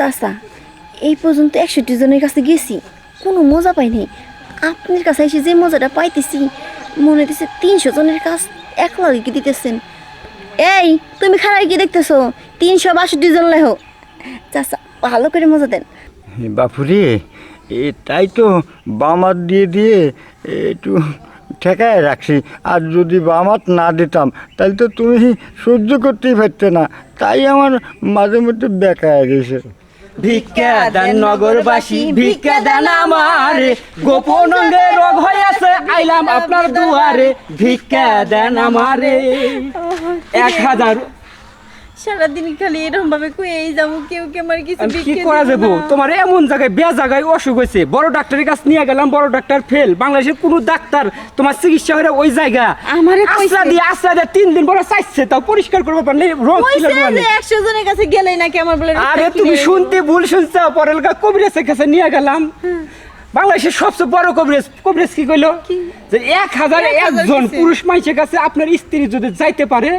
চাচা এই পর্যন্ত একষট্টি জনের কাছে গেছি। কোনো মজা পাইনি আপনার কাছে এসে যে মজাটা পাইতেছি, মনে হইতেছে তিনশো জনের কাছ একলা কি দিতেছেন। এই, তুমি খারাপ কি দেখতেছো? তিনশো বাষট্টি জন লেহ। চাচা ভালো করে মজা দেন। বাপুরে, এ তাই তো বামাত দিয়ে দিয়ে একটু ঠেকায় রাখছি। আর যদি বামাত না দিতাম তাহলে তো তুমি সহ্য করতেই পারতে না। তাই আমার মাঝে মধ্যে বেকায় গেছে। ভিক্ষা দান নগরবাসী, ভিক্ষা দান আমারে। গোপন অঙ্গে রোগ হয়েছে আইলাম আপনার দুয়ারে। ভিক্ষা দেন আমারে। এক হাজার সারাদিন খালি এরকম ভাবে কই যাব কেউ কে আমার কিছু কি করা যাব? তোমার এমন জায়গায় বে জায়গায় অসুখ হয়েছে। বড় ডাক্তারের কাছে নিয়ে গেলাম বড় ডাক্তার ফেল বাংলাদেশের কোনো ডাক্তার তোমার চিকিৎসা হয়ে ওই জায়গা। আমারে। আশ্রা দিয়ে আশ্রা দিয়ে তিন দিন পরে চাইছে তাও পরিষ্কার করব পারলে রোগ ছিল না। একশো জনের কাছে গেলেই নাকি আমার বলে আরে তুমি শুনতে ভুল শুনছ পরেলকা কবিরাজের কাছে নিয়ে গেলাম। বাংলাদেশের সবচেয়ে বড় কবিরাজ কবিরাজ কি কইলো? যে এক হাজার একজন পুরুষ মানুষের কাছে আপনার স্ত্রী যদি যাইতে পারে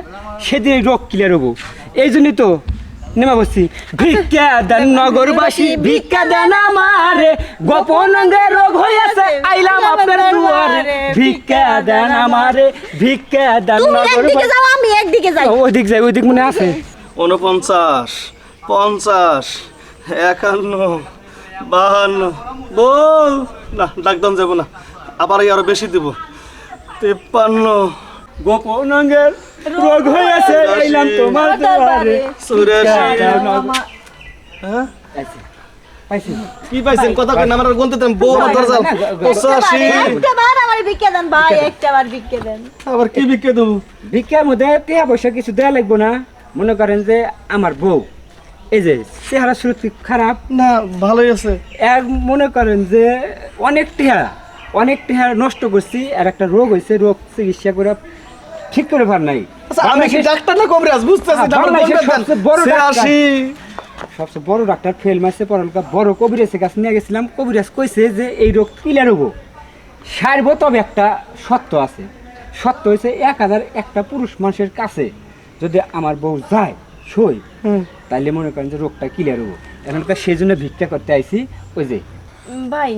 সেদিন রোগ ক্লিয়ার হব। এই জন্যই তো নেমা বসছি। ভিক্ষা দেন নগরবাসী ভিক্ষা দেন আমারে। গোপন অঙ্গে রোগ হয়েছে আইলাম আপনার দুয়ারে। ভিক্ষা দেন আমারে ভিক্ষা দেন তুমি একদিকে নগরবাসী। যাও আমি একদিকে যাই। ওইদিক যাই ওইদিক মনে আছে? উনপঞ্চাশ পঞ্চাশ একান্ন বাহান্ন বল। না ডাকদাম যাব না। আবার আরও বেশি দিব। তেপ্পান্ন গোপন অঙ্গের রোগ হয়েছে আইলাম তোমার দুয়ারে। হ্যাঁ কি পাইছেন? কথা কেন আমার গুনতে দেন বউ আমার ধরে যাও পঁচাশি একটা আমার বিকে দেন ভাই একটা বিকে দেন। আবার কি বিকে দেবো? মধ্যে কিছু দেওয়া লাগবো না। মনে করেন যে আমার বউ। এই যে চেহারা শুরু খারাপ। না ভালোই আছে। এক মনে করেন যে অনেক টিহা অনেক টিহা নষ্ট করছি আর একটা রোগ হয়েছে রোগ চিকিৎসা করে ঠিক করে পার নাই। আচ্ছা, আমি কি ডাক্তার না কবিরাজ? বুঝতেছি হ্যাঁ, সবচেয়ে বড় ডাক্তার। ছিয়াশি সবচেয়ে বড় ডাক্তার ফেল মারছে পড়ালেখা বড় কবিরাজের কাছে নিয়ে গেছিলাম। কবিরাজ কইছে যে এই রোগ ক্লিয়ার হব। সারব তবে একটা সত্য আছে। সত্য হয়েছে এক হাজার একটা পুরুষ মানুষের কাছে যদি আমার বউ যায় সই তাইলে মনে করেন যে রোগটা ক্লিয়ার হব। এখনকার সেই জন্য ভিক্ষা করতে আইছি। ওই যে। ভাই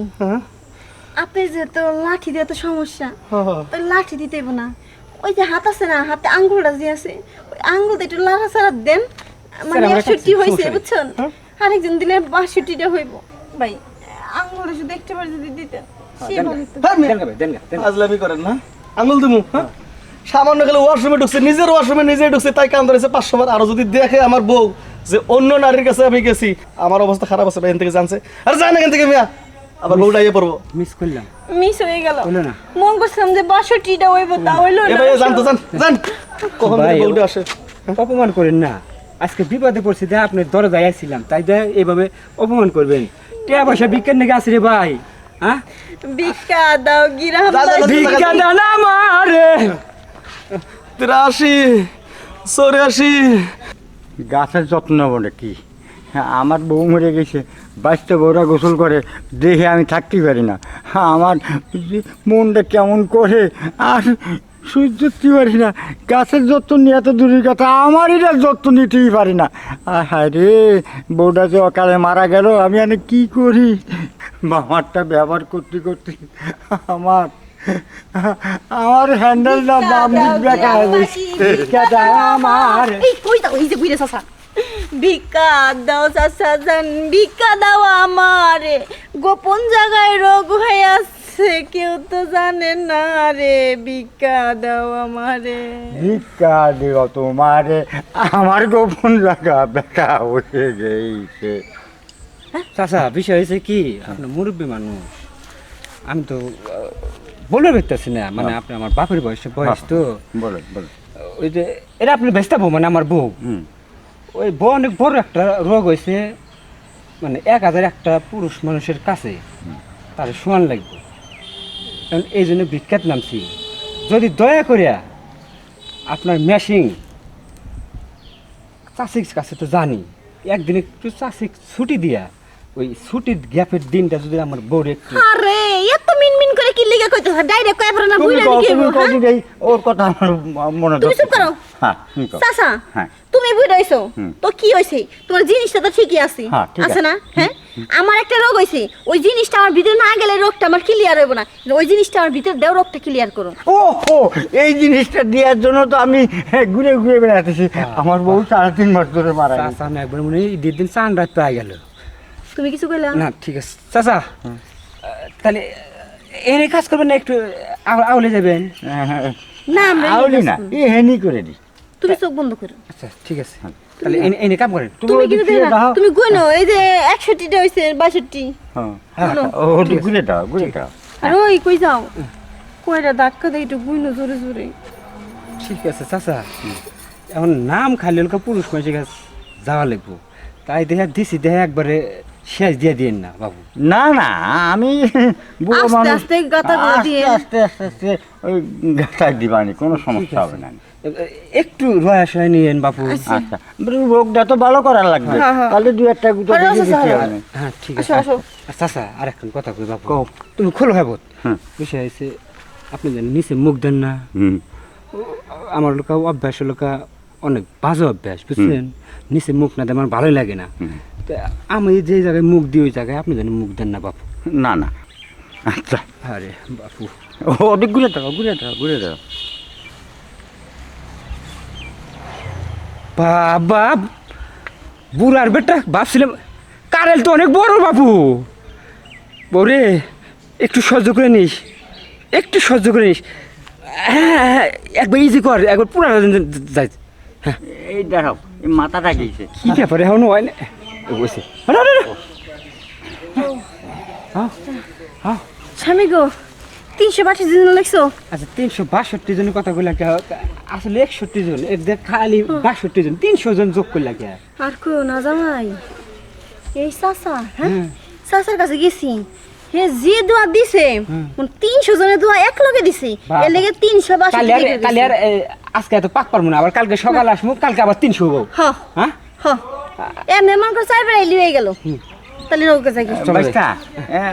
হ্যাঁ আপনি যেহেতু লাঠি দিয়ে তো সমস্যা। হ্যাঁ। ওই লাঠি দিতে না। ওই যে হাত আছে না হাতে আঙ্গুলটা যে আছে ওই আঙ্গুলটা একটু লাড়া ছাড়া দেন মানে একষট্টি হয়েছে বুঝছেন? আরেকজন দিলে বাষট্টিটা হইব। ভাই আঙ্গুলটা শুধু একটা বার যদি দিতেন। হ্যাঁ। আজলামি করেন না। দিমু হ্যাঁ? সামান্য গেলে ওয়াশরুমে ঢুকছে নিজের ওয়াশরুমে নিজে ঢুকছে তাই কান ধরেছে পাঁচশো বার। আরও যদি দেখে আমার বউ যে অন্য নারীর কাছে আমি গেছি আমার অবস্থা খারাপ আছে ভাই এখান থেকে জানছে। আর জান এখান থেকে মিয়া। আবার বউটা ইয়ে পড়ব মিস করলাম মিস হয়ে গেল হলো না। মন করছিলাম যে বাষট্টিটা হইব তা হইল এ না ভাই জানতো জান জান কখন থেকে বউটা আসে অপমান করেন না আজকে বিপদে পড়ছি দেখ আপনার দরজায় আসছিলাম তাই দেখ এইভাবে অপমান করবেন টিয়া পয়সা বিজ্ঞান নাকি আছে রে ভাই হ্যাঁ ভিক্ষা দাও গিরাম দাও, দাও, দাও। ভিক্ষা দান আমারে তিরাশি চৌরাশি গাছের যত্ন নেব নাকি হ্যাঁ আমার বউ মরে গেছে বাচ্চা বউরা গোসল করে দেখে আমি থাকতেই পারি না। আমার মনটা কেমন করে আর সহ্য করতে পারি না। গাছের যত্ন নিয়ে এত দূরের কথা আমারই না যত্ন নিতেই পারি না। আর হায় রে বউটা যে অকালে মারা গেল আমি আমি কি করি? মামারটা ব্যবহার করতে করতে আমার আমার হ্যান্ডেলটা বাম দিক বেঁকা হয়ে গেছে। আমার। এই কই দাও এই যে বুইরে চাচা ভিক্ষা দাও চাচা জান ভিক্ষা দাও আমারে। গোপন জায়গায় রোগ হয়ে আছে কেউ তো জানে না রে ভিক্ষা দাও আমারে। ভিক্ষা দিও তোমারে আমার গোপন জায়গা বেকা হয়ে গেছে চাচা বিষয় হয়েছে কি আপনার মুরব্বী মানুষ। আমি তো বলে বলতে পারতেছি না মানে আপনি আমার বাপের বয়সে বয়স তো। বলো বলো ওই যে এটা আপনি ব্যস্ত বউ মানে আমার বউ। হুম। ওই অনেক বড় একটা রোগ হয়েছে মানে এক হাজার একটা পুরুষ মানুষের কাছে তার সমান লাগবে। কারণ এই জন্য বিখ্যাত নামছি। যদি দয়া করিয়া আপনার মেশিং চাষির কাছে তো জানি একদিন একটু চাষি ছুটি দিয়া ওই ছুটির গ্যাপের দিনটা যদি আমার বউর একটু আরে এত মিনমিন করে কি লিগে কইতো ডাইরেক্ট কই পারে না ওর কথা আমার মনে তুমি চুপ করো। হ্যাঁ চাচা হ্যাঁ। তুমি বুঝাইছো হুম। তো কি হয়েছে তোমার জিনিসটা তো ঠিকই আছে। হ্যাঁ, ঠিক আছে। না? হ্যাঁ? আমার একটা রোগ হয়েছে ওই জিনিসটা আমার ভিতরে না গেলে রোগটা আমার ক্লিয়ার হবে না। ওই জিনিসটা আমার ভিতরে দেও রোগটা ক্লিয়ার করো। ও ও এই জিনিসটা দেওয়ার জন্য তো আমি হ্যাঁ, ঘুরে ঘুরে বেড়াতেছি। আমার বউ সাড়ে তিন মাস ধরে মারা গেছে। চাচা আমি একবার মনে হয় ঈদের দিন চান রাত পাই গেল। তুমি কিছু কইলা? না ঠিক আছে। চাচা তাহলে এনে কাজ করবেন না একটু আউলে যাবেন? হ্যাঁ, হ্যাঁ। না আউলি না এ হেনি করে দি। তুমি চোখ বন্ধ করো। আচ্ছা ঠিক আছে তাহলে এনে এনে কাম করেন তুমি কিন্তু দেখো তুমি গুনো এই যে একষট্টিটা হয়েছে বাষট্টি। হ্যাঁ ও ওটি ঘুরে দাও ঘুরে দাও। আর ওই কই যাও? একটু গুইনো জোরে জোরে। ঠিক আছে চাচা। এখন নাম খালি হলকা পুরুষ মানুষের কাছে যাওয়া লাগবো। তাই দেখে দিছি দেখে একবারে শেষ দিয়ে দিন না বাবু। না না আমি বুড়ো আস্তে মানুষ আস্তে আস্তে দিয়ে। আস্তে আস্তে আস্তে ওই গাঁথা দিবানি কোনো সমস্যা হবে না। একটু রয়া সয়া নিয়েন বাবু আচ্ছা। রোগটা তো ভালো করার লাগবে। হ্যাঁ, হ্যাঁ। তাহলে দু একটা গুঁতো আচ্ছা, আচ্ছা, হ্যাঁ ঠিক আছে। আসো। চাচা আর একটা কথা কই কও। তুমি খোলো হ্যাঁ বোধ হুম। বিষয় হয়েছে আপনি জানেন নিচে মুখ দেন না। আমার লোকা অভ্যাস লোকা অনেক বাজে অভ্যাস বুঝছেন? নিচে মুখ না দেয় আমার ভালোই লাগে না। তা আমি যে জায়গায় মুখ দিই ওই জায়গায় আপনি জানেন মুখ দেন না বাপু। না না। আচ্ছা। আরে বাপু। ও ওদিক ঘুরে দাও ঘুরে দাও ঘুরে দাও। বাবা বুড়ার বেটা ভাবছিলাম কারেল তো অনেক বড় বাপু বরে একটু সহ্য করে নিস একটু সহ্য করে নিস। হ্যাঁ হ্যাঁ, একবার ইজি কর একবার পুরা যাই হ্যাঁ। এই দেখাও এই মাথাটা গেছে কি ব্যাপারে এখন হয় না? বসে। হ্যাঁ, হ্যাঁ। স্বামী গো তিনশো বাটি দিন লাগছো আচ্ছা তিনশো বাষট্টি জনের কথা বললাম কে? আসলে একষট্টি জন এর দেখ খালি বাষট্টি জন তিনশো জন যোগ করলাম আর কো না জামাই। এই চাচা হ্যাঁ? হ্যাঁ। চাচার কাছে গেছি। হে যে দোয়া দিছে মানে তিনশো জনের দোয়া এক লগে দিছে। এর লেগে তিনশো বাষট্টি কালি আর আজকে এত পাক পারব না আবার কালকে সকাল আসব কালকে আবার তিনশো হব। হ্যাঁ? হ। এমনি মন করে চাইবার এলি হয়ে গেল। তাহলে যাই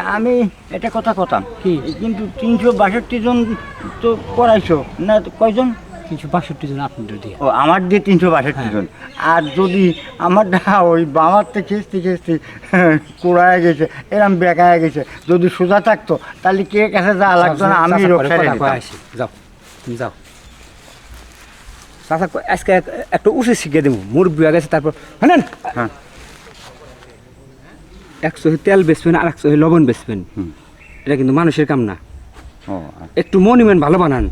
আমি এটা কথা কথাম কি? কিন্তু তিনশো বাষট্টি জন তো করাইছো না কয়জন? তিনশো বাষট্টি জন আপনাদের দিয়ে। ও আমার দিয়ে তিনশো বাষট্টি জন। আর যদি আমারটা ওই বামারতে খেসতে খেসতে কোড়ায় গেছে এরম বেকায় গেছে। যদি সোজা থাকতো তাহলে কে কাছে যা লাগতো না? আমি কথা। যাও তুমি যাও। চাচা আজকে এক- একটা উচিত শিখিয়ে দেবো। মুরব্বী হয়ে গেছে তারপর হ্যাঁ। হ্যাঁ এক চোহে তেল বেচবেন আর একশো লবণ বেচবেন। এটা কিন্তু মানুষের কাম না। ও একটু মনিমেন্ট ভালো বানান।